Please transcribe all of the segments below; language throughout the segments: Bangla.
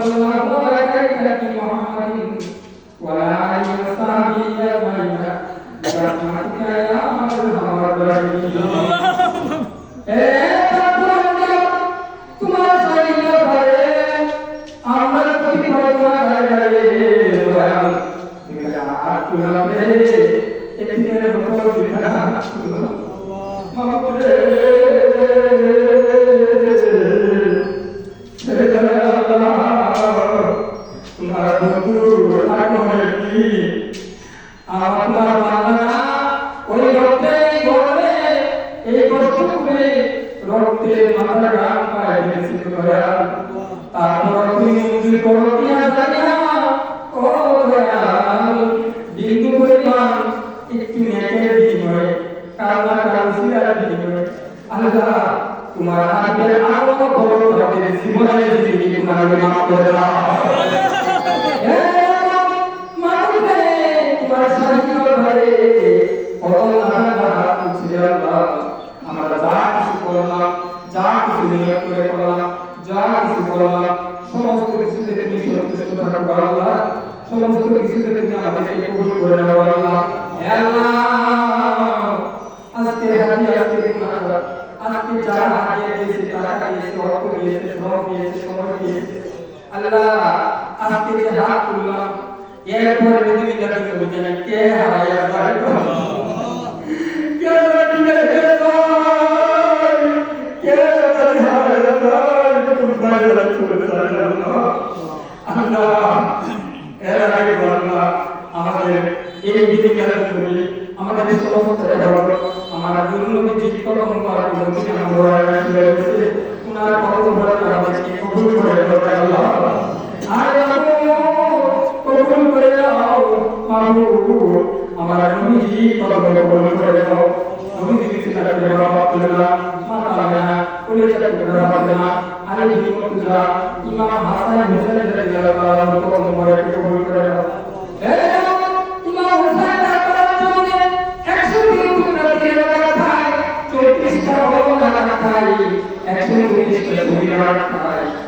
صلى الله على سيدنا محمد وعلى آله وصحبه أجمعين برحمتك يا أرحم الراحمين Mama, put it. যা কিছু নিয়োগ করে করলাম যা কিছু করলাম সমস্ত কিছুতে তুমি সন্তুষ্ট থাকো আল্লাহ সমস্ত তুমি নাও আল্লাহ আল্লাহ আজকে হারিয়ে আল্লাহ যে হাত তুললাম এরপরে কে হারাইয়া করে দেবে আল্লাহ আর কবুল করে দাও মাহবুব আমার নবীজি কলম কবুল করে দাও নবীজি কোলে কবুল করে দাও এ ইমাম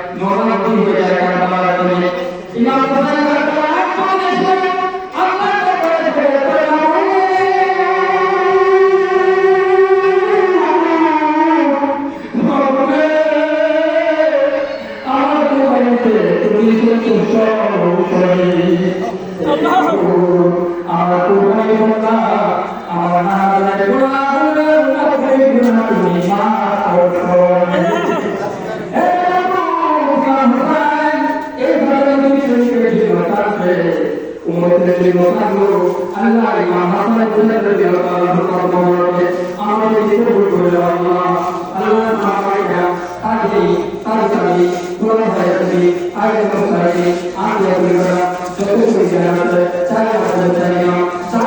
ಮಾಡಿ ಆಗುವ ಪರಿವಾರ ಚಟುವಟಿಕೆಗಳಾದರೆ ಛಾಯಾಚಿತ್ರಗಳನ್ನು ಅಲ್ಲ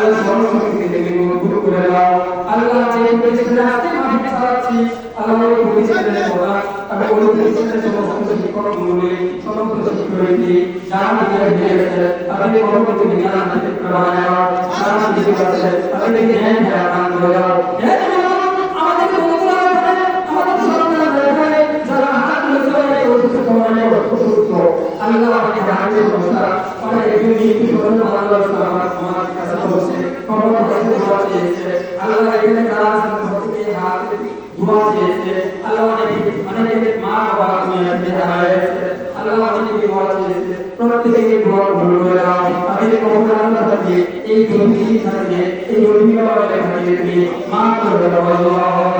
আল্লাহ সর্বশক্তি থেকে মঞ্জুর করে দাও। আল্লাহ যে পরিচিতের হাতে আমি চাচ্ছি আল্লাহ ওই পরিচিতের কথা আমি ওই পরিচিতের সমস্ত শিক্ষক মূলে সমস্ত শিক্ষক রয়েছে নাম দিয়ে দিয়ে গেছে আপনি পরবর্তী বিজ্ঞান হাতে প্রবাহ নাম দিয়ে। গেছে আপনি জ্ঞান জ্ঞান করে দাও আল্লাহ আমাকে জানিয়ে অনেক একজন নিয়ে করে ভালোবাসা আমার আমার কাছে বলছে খবর কাছে দোয়া চেয়েছে আল্লাহ এখানে যারা আছেন প্রত্যেকে হাত দোয়া চেয়েছে আল্লাহ অনেক, অনেকে মা বাবা তুমি হারাইছে আল্লাহ অনেকে দোয়া চেয়েছে প্রত্যেকে দোয়া ভুল করে দাও। আমি কবর আল্লাহ থাকে এই দুর্নীতি থাকে এই দুর্নীতি বাবা থাকে মা করে দাও। আল্লাহ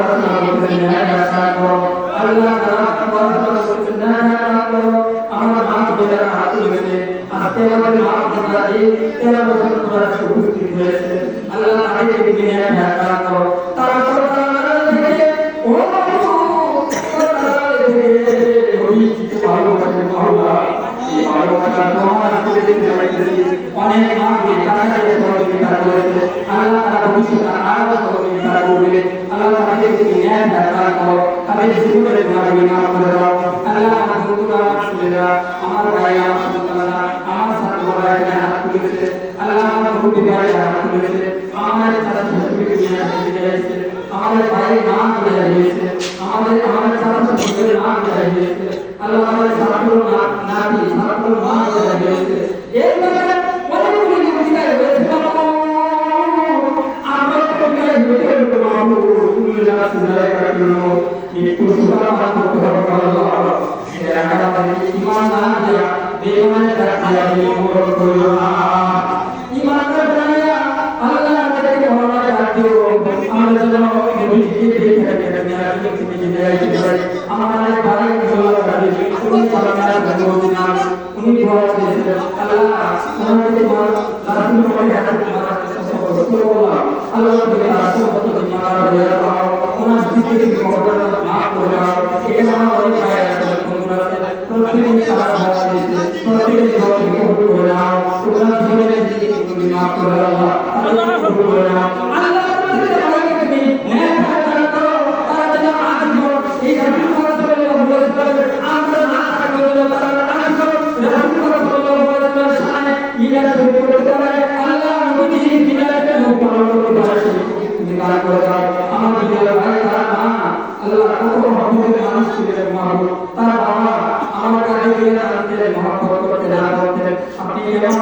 আল্লাহ তারা ভবিষ্যতে আরও সহযোগিতা করবে আল্লাহ তাদেরকে ন্যায় ঢাকা করো তাদের জীবনের গুণাগুলি মাফ করে দাও। আল্লাহ আমার বন্ধুরা, আমার ছেলেরা আমার ভাই, আমার সন্তানরা, আমার ছাত্র ভাইরা হাত তুলেছে, আল্লাহ আমার বন্ধু ভাইরা হাত তুলেছে, আমাদের ছাত্র ছাত্রীকে নিয়ে আসতে চাইছে আমাদের ভাই নাম করে দিয়েছে, আমাদের আমাদের ছাত্র ছাত্রীদের নাম করে দিয়েছে, আল্লাহ আমাদের ছাত্র না নাতি যেন নবীকে দেখে দেখে দেখে আমাদের ভাই ভালো রাখি তুমি সালামের ভগবান নাম উনি দোয়া করেছেন আল্লাহ আমাদের দোয়া রাসূল করে হাত মারা রাসূলুল্লাহ আল্লাহ থেকে রাসূল কত মারা হয়ে যাও ওনার জিকির খবর মাফ করে দাও এখানে আমার অনেক ভাই আছে বন্ধুরা আছে প্রত্যেকদিন মাহবুব তার বাবা আমার কাছে দিয়ে তাদের মহব্বত করতে না করতে আপনি এমন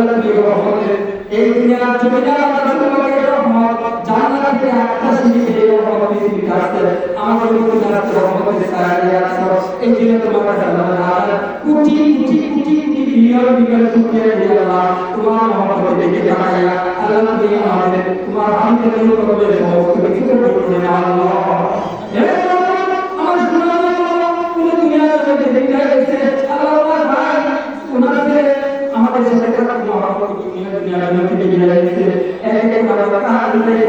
আলহামদুলিল্লাহ দিয়ে রহমত, এই দুনিয়া চলে যাওয়ার রাসূলুল্লাহ রহমত জান্নাতে একটা সিঁড়ি দিয়ে রহমত দিয়ে আসতে আমাদের উপর জান্নাতে রহমত দিয়ে আসতে এই জন্য তোমার কাছে আল্লাহ কোটি কোটি কোটি কোটি বিলিয়ন বিলিয়ন শুকরিয়া দিয়ে আল্লাহ তোমার রহমত দেখে তাকাইয়া আল্লাহ দিয়ে আমাদের, তোমার হামদে নূর করবে সমস্ত কিছু করে আল্লাহ। হ্যাঁ? وتعالى